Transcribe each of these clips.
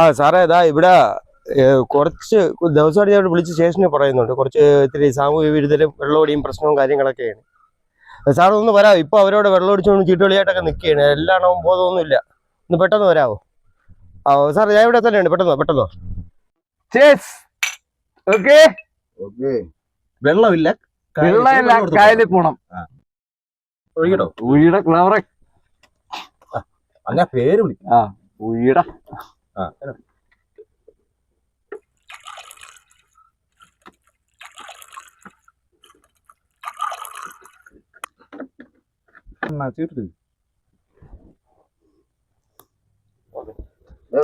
ആ സാറേ ഇതാ ഇവിടെ കുറച്ച് ദിവസമായിട്ട് ഞാൻ ഇവിടെ വിളിച്ച് സ്റ്റേഷനിൽ പറയുന്നുണ്ട്. കുറച്ച് ഇത്തിരി സാമൂഹ്യ വിരുദ്ധരും വെള്ളമടിയും പ്രശ്നവും കാര്യങ്ങളൊക്കെയാണ്. സാർ ഒന്ന് വരാമോ ഇപ്പൊ അവരോട് വെള്ളം അടിച്ചുകൊണ്ട് ചീട്ടുകളിയായിട്ടൊക്കെ നിൽക്കുകയാണ്. എല്ലാണവും ബോധമൊന്നുമില്ല. ഒന്ന് പെട്ടെന്ന് വരാമോ ആ സാർ ഞാൻ ഇവിടെ തന്നെയുണ്ട്. പെട്ടെന്നോ പെട്ടെന്നോ? ചേസ്! ഓക്കെ? വെള്ളമില്ല. വെള്ളമില്ല കായലിൽ പോണം. ഒഴുകിടോ ഉഴിയുടെ ക്ലവറെ. അങ്ങനെ പേര് വിളിക്കും. ആ ഉഴിയുടെ ആ.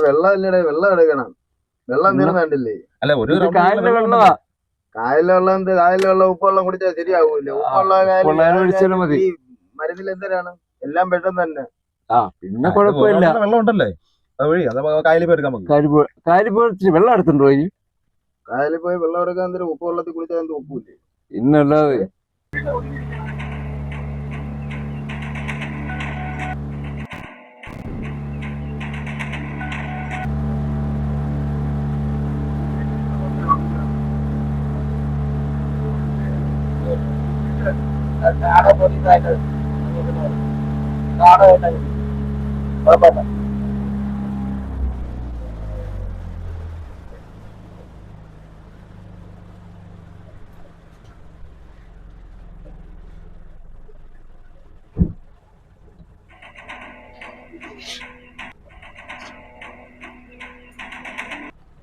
വെള്ളം ഇല്ലടേ വെള്ളം എടുക്കണം. വെള്ളം എന്തിനും വേണ്ടില്ലേ? അല്ല ഒരു കായലിലെ വെള്ളം വെള്ളമാ. കായലിലെ വെള്ളം എന്ത്? കായലിലെ വെള്ളം ഉപ്പുവെള്ളം കുടിച്ചാൽ ശരിയാവൂല ഉപ്പുള്ള മരുന്നിൽ എന്തിനാണ് എല്ലാം പെട്ടെന്ന് തന്നെ. ആ പിന്നെ കുഴപ്പമില്ല. വെള്ളം ഉണ്ടല്ലേ? അത് വഴി അത് കായലിൽ പോയി എടുക്കാൻ നമുക്ക് കാരി കാരി പോയി വെള്ളം എടുത്തുണ്ടോ ഇനി? കായലിൽ പോയി വെള്ളം എടുക്കാൻ എന്തൊരു ഉപ്പ് വെള്ളത്തിൽ കുടിച്ചാൽ എന്ത് ഉപ്പില്ലേ ഇന്നല്ലാതെ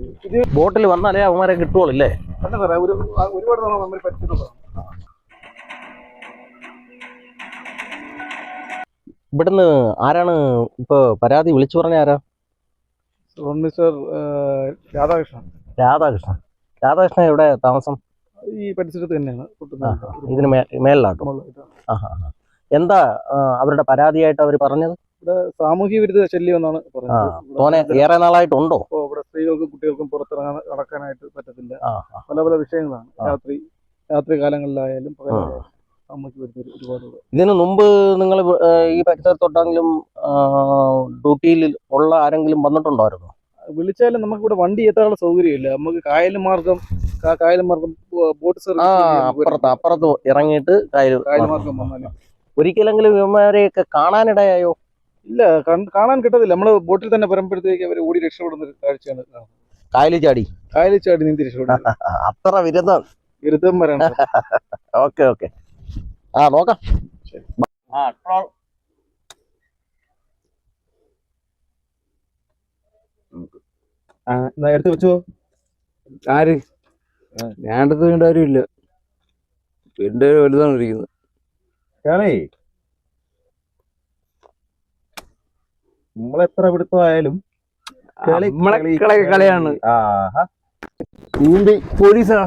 നോക്കിയില്ലേ ബോട്ടിൽ വന്നാലേ അവന്മാരെ അല്ല സാറേ ഒരു ഒരുപാട് തവണ നമ്മൾ പറ്റുന്നത് ഇവിടുന്ന് ആരാണ് ഇപ്പൊ പരാതി വിളിച്ചു പറഞ്ഞ ആരാ? മിസ്റ്റർ രാധാകൃഷ്ണൻ. രാധാകൃഷ്ണൻ. രാധാകൃഷ്ണൻ എവിടെ താമസം? ഈ പരിസരത്ത് തന്നെയാണ് ഇതിന് മേലിലാട്ടോ. എന്താ അവരുടെ പരാതിയായിട്ട് അവർ പറഞ്ഞത്? ഇവിടെ സാമൂഹ്യ വിരുദ്ധ ശല്യം എന്നാണ് പറഞ്ഞത് ഏറെ നാളായിട്ടുണ്ടോ? ഇവിടെ സ്ത്രീകൾക്കും കുട്ടികൾക്കും പുറത്തിറങ്ങാൻ നടക്കാനായിട്ട് പറ്റത്തില്ല. പല പല വിഷയങ്ങളാണ്. രാത്രി രാത്രി കാലങ്ങളിലായാലും ഇതിനു മുമ്പ് നിങ്ങൾ ഈ പരിസരത്തോട്ടെങ്കിലും ഡ്യൂട്ടിയിൽ ഉള്ള ആരെങ്കിലും വന്നിട്ടുണ്ടായിരുന്നോ? വിളിച്ചാലും നമുക്ക് ഇവിടെ വണ്ടി എത്താനുള്ള സൗകര്യമില്ല. നമുക്ക് കായൽ മാർഗം കായൽ മാർഗം ബോട്ട് സർവീസ് അപ്പുറത്ത് അപ്പുറത്ത് ഇറങ്ങിയിട്ട് കായൽ കായൽ മാർഗം. വന്നാലും. ഒരിക്കലെങ്കിലും ഇവന്മാരെയൊക്കെ കാണാനിടയായോ? ഇല്ല കാണാൻ കിട്ടത്തില്ല. നമ്മൾ ബോട്ടിൽ തന്നെ വരുമ്പോഴത്തേക്ക് അവർ ഓടി രക്ഷപ്പെടുന്ന ഒരു കാഴ്ചയാണ് കായലി കായലിൽ ചാടി. കായലിൽ ചാടി നീന്തി രക്ഷപ്പെടുന്നത്. അത്ര വിരുദ്ധം. വിരുദ്ധം വരണം ഓക്കെ ഓക്കെ. ആ നോക്കാം. ആ ട്രോൾ എടുത്ത് വെച്ചോ. ആര്? ഞാൻ എടുത്ത് വേണ്ട ആരുമില്ല. എന്റെ വലുതാണ് ഇരിക്കുന്നത്. കേളേ. നമ്മളെത്ര പിടുത്തമായാലും കളിയാണ്. പോലീസാ.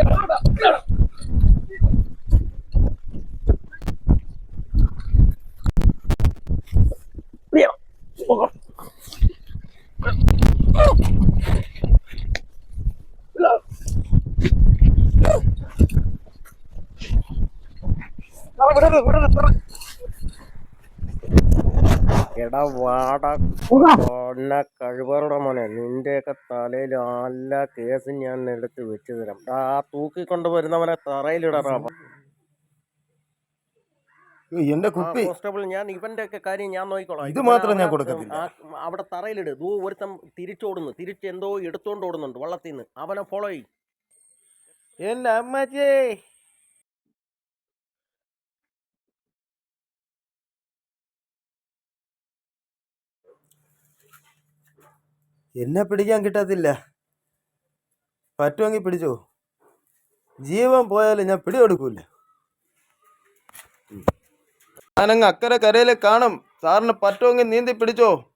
എടാ എടാ വാടാ. കൊന്ന കഴിവറുടെ മോനെ. നിന്റെയൊക്കെ തലയിൽ എല്ലാ കേസ് ഞാൻ എടുത്ത് വെച്ചു തരാം ആ തൂക്കിക്കൊണ്ട് വരുന്നവനെ തറയിലിടറാ എന്റെ കുപ്പി. കോൺസ്റ്റബിൾ ഞാൻ ഇവന്റെ ഒക്കെ കാര്യം ഞാൻ നോക്കിക്കോളാം. ഇത് മാത്രം ഞാൻ കൊടുക്കത്തില്ല. അവിടെ തറയിലിട്. ദൂ ഒരുത്തം തിരിച്ചോടുന്നു. തിരിച്ച് എന്തോ എടുത്തോണ്ട് ഓടുന്നുണ്ട് വള്ളത്തിൽ നിന്ന് അവനെ ഫോളോ ചെയ്യും. എന്റെ അമ്മച്ചേ. എന്നെ പിടിക്കാൻ കിട്ടത്തില്ല. പറ്റുമെങ്കിൽ പിടിച്ചോ. ജീവൻ പോയാലും ഞാൻ പിടികൊടുക്കൂല. ഞാനങ്ങ് അക്കരെ കരയിൽ കാണും. സാറിന് പറ്റുമെങ്കിൽ നീന്തി പിടിച്ചോ.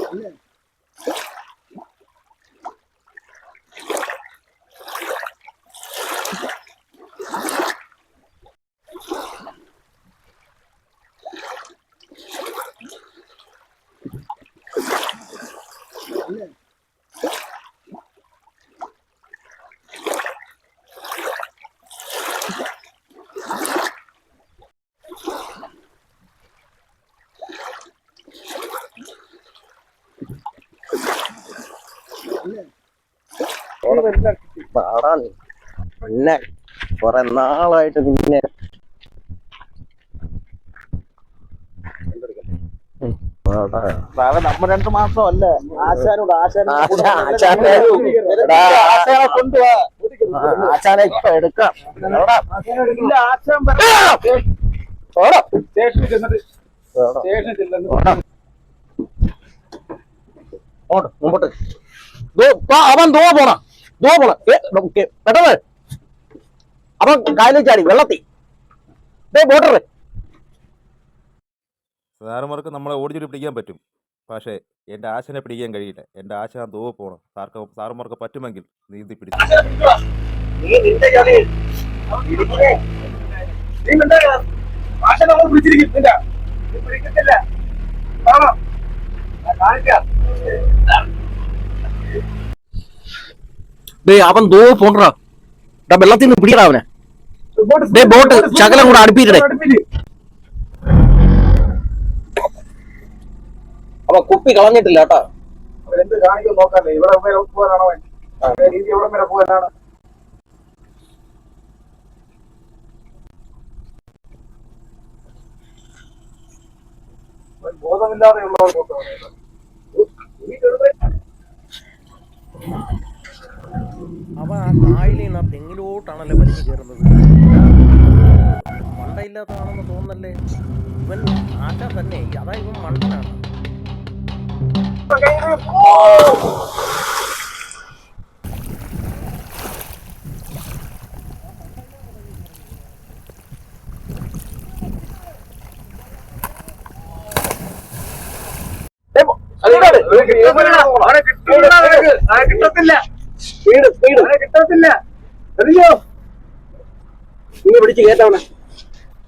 പാടാ നീ. പിന്നെ കൊറേ നാളായിട്ട് പിന്നെ നമ്മ രണ്ടു മാസം അല്ല ആശാനോട് ആശാനോട് ആശാ- ആശാനെ എടാ, ആശാനെ കൊണ്ടുവാ. ഇപ്പൊ എടുക്കാം. ആശാൻ. സ്റ്റേഷനിൽ ചെന്നിട്ട്. സ്റ്റേഷനിൽ ചെല്ലുന്നു മുമ്പോട്ട്. അവൻ ദോ പോണ. ദോ പോണ പെട്ടെന്ന്. അവൻ കായലിൽ ചാടി വെള്ളത്തി ദേ ബോട്ടറ് സാറുമാർക്ക് നമ്മളെ ഓടിച്ചിട്ട് പിടിക്കാൻ പറ്റും. പക്ഷേ എന്റെ ആശനെ പിടിക്കാൻ കഴിയില്ല. എന്റെ ആശ ദോ പോണം. സാർക്ക് സാറുമാർക്ക് പറ്റുമെങ്കിൽ നീന്തി പിടിച്ചു. പിടിക്കത്തില്ല. ദേ അവൻ ദോ പോണ്ടാ വെള്ളത്തിൽ നിന്ന് പിടിക്കടാ അവനെ. ദേ ബോട്ട് ശകലം കൂടെ അടുപ്പിയിട്ടേ അടുപ്പിൽ. അവൻ കുപ്പി കളഞ്ഞിട്ടില്ല കേട്ടോ. അവൻ അവൻ ആ കായലിൽ നിന്ന് ആ തെങ്ങിലോട്ടാണല്ലോ വലിച്ചു കയറുന്നത്. മണ്ടയില്ലാത്തതാണെന്ന് തോന്നല്ലേ ഇവൻ ആശ തന്നെ. അതാ ഇവൻ മണ്ടനാണ്. കിട്ടത്തില്ല സ്പീഡ് സ്പീഡ് കിട്ടത്തില്ല. അറിയോ ഇനി പിടിച്ച് കയറ്റവനെ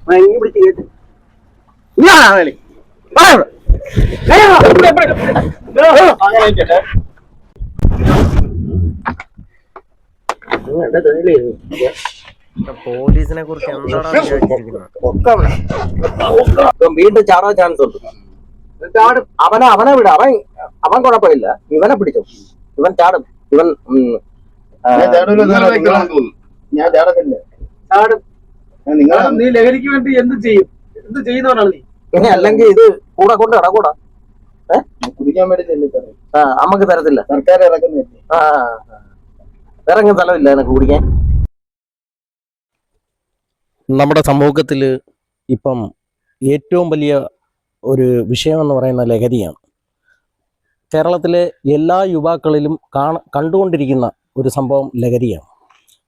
ആ ഇങ്ങ് പിടിച്ച് കേട്ട് തൊഴിലായിരുന്നു. പോലീസിനെ കുറിച്ച് എന്താണ് വീണ്ടും ചാടാൻ ചാൻസ് ഉണ്ട്. അവനെ അവനെ വിട. അവൻ അവൻ കുഴപ്പമില്ല. ഇവനെ പിടിച്ചു. ഇവൻ ചാടും. ഇവൻ ഞാൻ ചാടത്തില്ല നീ ലഹരിക്ക് വേണ്ടി എന്ത് ചെയ്യും? എന്ത് ചെയ്യുന്നവനാണ് നീ? ഇനി അല്ലെങ്കിൽ ഇത് കൂടെ കൊണ്ട് കിടക്കൂടാ കുടിക്കാൻ വേണ്ടി ആ നമുക്ക് തരത്തില്ല. സർക്കാർ ഇറക്കുന്നില്ല ആ ഇറങ്ങുന്ന സ്ഥലമില്ല എനിക്ക് കുടിക്കാൻ. നമ്മുടെ സമൂഹത്തിൽ ഇപ്പം ഏറ്റവും വലിയ ഒരു വിഷയം എന്ന് പറയുന്ന ലഹരിയാണ്. കേരളത്തിലെ എല്ലാ യുവാക്കളിലും കാണ കണ്ടുകൊണ്ടിരിക്കുന്ന ഒരു സംഭവം ലഹരിയാണ്.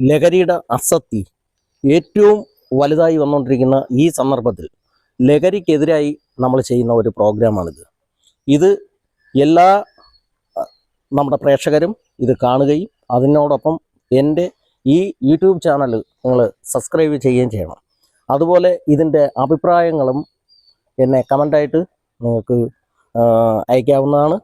ലഹരിയുടെ അസത്തി ഏറ്റവും വലുതായി വന്നുകൊണ്ടിരിക്കുന്ന ഈ സന്ദർഭത്തിൽ ലഹരിക്കെതിരായി നമ്മൾ ചെയ്യുന്ന ഒരു പ്രോഗ്രാമാണിത്. ഇത് എല്ലാ നമ്മുടെ പ്രേക്ഷകരും ഇത് കാണുകയും അതിനോടൊപ്പം എന്റെ ഈ യൂട്യൂബ് ചാനൽ നിങ്ങൾ സബ്സ്ക്രൈബ് ചെയ്യുകയും ചെയ്യണം. അതുപോലെ ഇതിന്റെ അഭിപ്രായങ്ങളും എന്നെ കമന്റായിട്ട് നിങ്ങൾക്ക് അയക്കാവുന്നതാണ്.